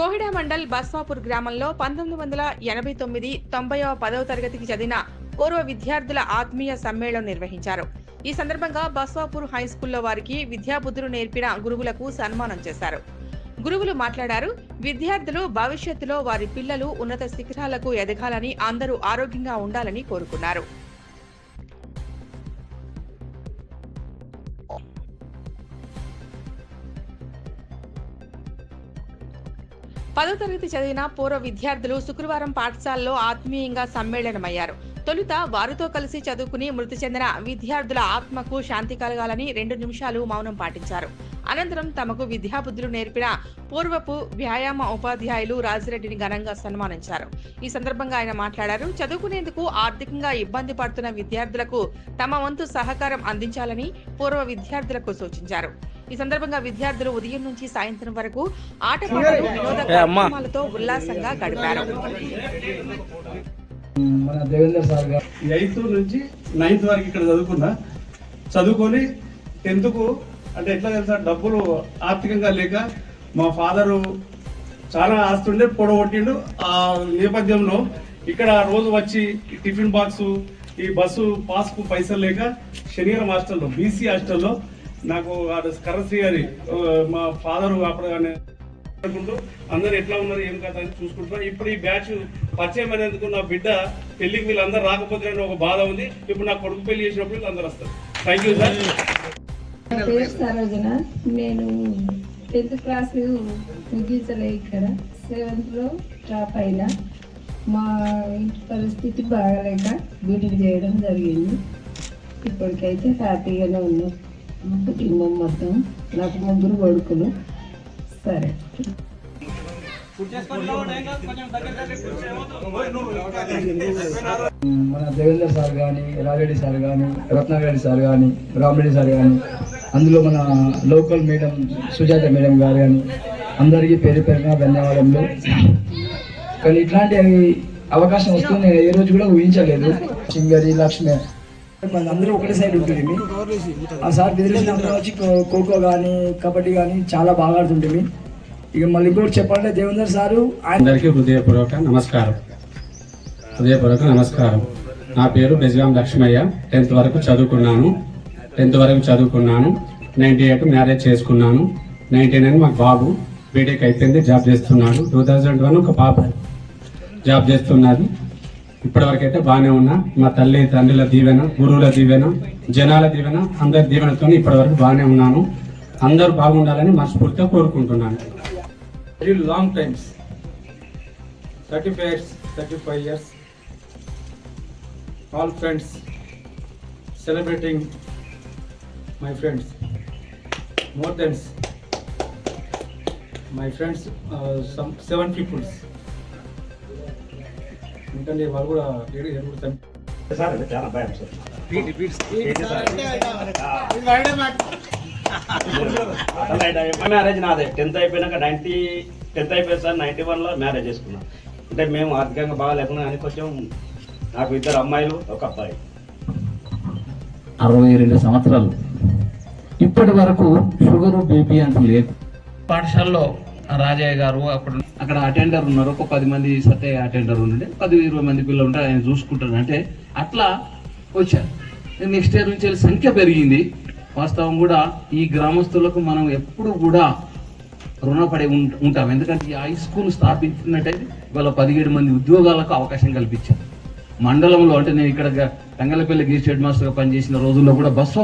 కోహిడా మండల్ బస్వాపూర్ గ్రామంలో పంతొమ్మిది వందల ఎనభై తొమ్మిది తొంభైవ పదవ తరగతికి చదివిన పూర్వ విద్యార్థుల ఆత్మీయ సమ్మేళనం నిర్వహించారు. ఈ సందర్భంగా బస్వాపూర్ హై స్కూల్లో వారికి విద్యాబుద్ధులు నేర్పిన గురువులకు సన్మానం చేశారు. గురువులు మాట్లాడారు విద్యార్థులు భవిష్యత్తులో వారి పిల్లలు ఉన్నత శిఖరాలకు ఎదగాలని అందరూ ఆరోగ్యంగా ఉండాలని కోరుకున్నారు. పదో తరగతి చదివిన పూర్వ విద్యార్థులు శుక్రవారం పాఠశాలలో ఆత్మీయంగా సమ్మేళనమయ్యారు. తొలుత వారితో కలిసి చదువుకుని మృతి చెందిన విద్యార్థుల ఆత్మకు శాంతి కలగాలని రెండు నిమిషాలు మౌనం పాటించారు. అనంతరం తమకు విద్యాబుద్ధులు నేర్పిన పూర్వపు వ్యాయామ ఉపాధ్యాయులు రాజిరెడ్డిని ఘనంగా సన్మానించారు. ఈ సందర్భంగా ఆయన మాట్లాడారు. చదువుకునేందుకు ఆర్థికంగా ఇబ్బంది పడుతున్న విద్యార్థులకు తమ వంతు సహకారం అందించాలని పూర్వ విద్యార్థులకు సూచించారు. ఈ సందర్భంగా విద్యార్థులు ఉదయం నుంచి సాయంత్రం వరకు ఆటపాటలు వినోద కార్యక్రమాలతో ఉల్లాసంగా గడిపారు. మన దేవేంద్ర సార్ గారు. ఎయిత్ నుంచి నైన్త్ వరకు ఇక్కడ చదువుకున్నా. చదువుకొని టెన్త్కు అంటే ఎట్లా తెలుసా డబ్బులు ఆర్థికంగా లేక మా ఫాదరు చాలా ఆస్తుండే పొడగొట్టిండు ఆ నేపథ్యంలో ఇక్కడ రోజు వచ్చి ఈ టిఫిన్ బాక్స్ ఈ బస్సు పాస్కు పైసలు లేక శనివారం హాస్టల్లో బీసీ హాస్టల్లో నాకు ఆ కరశ్రీ గారి మా ఫాదర్ అప్పుడు అనుకుంటూ అందరు ఎట్లా ఉన్నారు ఏం కదా అని చూసుకుంటున్నా ఇప్పుడు ఈ బ్యాచ్ పరిచయం అయినందుకు నా బిడ్డ పెళ్ళికి వీళ్ళందరూ రాకపోతే ఒక బాధ ఉంది. ఇప్పుడు నా కొడుకు పెళ్ళి చేసినప్పుడు వీళ్ళందరూ వస్తారు. థ్యాంక్ యూ సార్ పేరు సరోజన. నేను టెన్త్ క్లాస్ ముగించలే ఇక్కడ. సెవెంత్లో టాప్ అయినా. మా ఇంటి పరిస్థితి బాగాలేక బీటెక్ చేయడం జరిగింది. ఇప్పటికైతే హ్యాపీగానే ఉన్నాం. కుటుంబం మొత్తం నాకు ముగ్గురు కొడుకులు సరే. మన దేవేంద్ర సార్ కానీ రాజరెడ్డి సార్ కానీ రత్నారెడ్డి సార్ కానీ రామరెడ్డి సార్ కానీ అందులో మన లోకల్ మేడం సుజాత మేడం గారు కానీ అందరికీ పేరు పేరున ధన్యవాదములు. కానీ ఇట్లాంటి అవకాశం వస్తుంది నేను ఏ రోజు కూడా ఊహించలేదు. సింగరి లక్ష్మి. అందరూ ఒకటే సైడ్ ఉంటుంది ఆ సార్ విదిలేసినప్పుడు వచ్చి ఖోఖో కానీ కబడ్డీ కానీ చాలా బాగా ఆడుతుంటుంది ఇక మళ్ళీ ఇంకోటి చెప్పాలంటే దేవేంద్ర సారు అందరికీ హృదయపూర్వక నమస్కారం. హృదయపూర్వక నమస్కారం. నా పేరు బెజగాం లక్ష్మయ్య. టెన్త్ వరకు చదువుకున్నాను. టెన్త్ వరకు చదువుకున్నాను. నైన్టీ ఎయిట్ మ్యారేజ్ చేసుకున్నాను. నైన్టీ నైన్ మాకు బాబు బీటెక్ అయిపోయింది జాబ్ చేస్తున్నాడు. టూ థౌజండ్ వన్ ఒక పాప జాబ్ చేస్తున్నది ఇప్పటి వరకైతే బాగానే ఉన్నా. మా తల్లి తండ్రుల దీవెన గురువుల దీవెన జనాల దీవెన అందరి దీవెనతో ఇప్పటి వరకు బాగానే ఉన్నాను. అందరు బాగుండాలని మనస్ఫూర్తిగా కోరుకుంటున్నాను. Very long times thirty five years thirty five years all friends celebrating my friends more than my friends seven peoples ఎందుకంటే వాళ్ళు కూడా ఏడుగురు చంపి మ్యారేజ్ నాదే. టెన్త్ అయిపోయినాక నైన్టీ టెన్త్ అయిపోయింది సార్ నైన్టీ వన్లో మ్యారేజ్ చేసుకున్నాం. అంటే మేము ఆర్థికంగా బాగా లేకుండా కానీ కొంచెం నాకు ఇద్దరు అమ్మాయిలు ఒక అబ్బాయి. అరవై రెండు సంవత్సరాలు. ఇప్పటి వరకు షుగర్ బీపీ అంటూ లేదు. పాఠశాలలో రాజయ్య గారు అప్పుడు అక్కడ అటెండర్ ఉన్నారు. ఒక పది మంది సత్య అటెండర్ ఉండే పది ఇరవై మంది పిల్లలు ఉంటే ఆయన చూసుకుంటారు. అంటే అట్లా వచ్చారు. నెక్స్ట్ ఇయర్ నుంచి వెళ్ళి సంఖ్య పెరిగింది. వాస్తవం కూడా ఈ గ్రామస్తులకు మనం ఎప్పుడు కూడా రుణపడి ఉంటాం. ఎందుకంటే ఈ హై స్కూల్ స్థాపించినట్టయితే ఇవాళ పదిహేడు మంది ఉద్యోగాలకు అవకాశం కల్పించారు. మండలంలో అంటే నేను ఇక్కడ గ- తంగలపల్లికి హెడ్ మాస్టర్గా పనిచేసిన రోజుల్లో కూడా బస్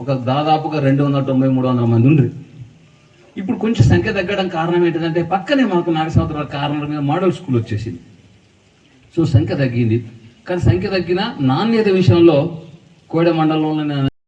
ఒక దాదాపుగా రెండు వందల తొంభై మూడు వందల మంది ఉండ్రి. ఇప్పుడు కొంచెం సంఖ్య తగ్గడం కారణం ఏంటంటే పక్కనే మాకు నాలుగు సంవత్సరాల మీద మోడల్ స్కూల్ వచ్చేసింది. సో సంఖ్య తగ్గింది. కానీ సంఖ్య తగ్గిన నాణ్యత విషయంలో కోడ మండలంలో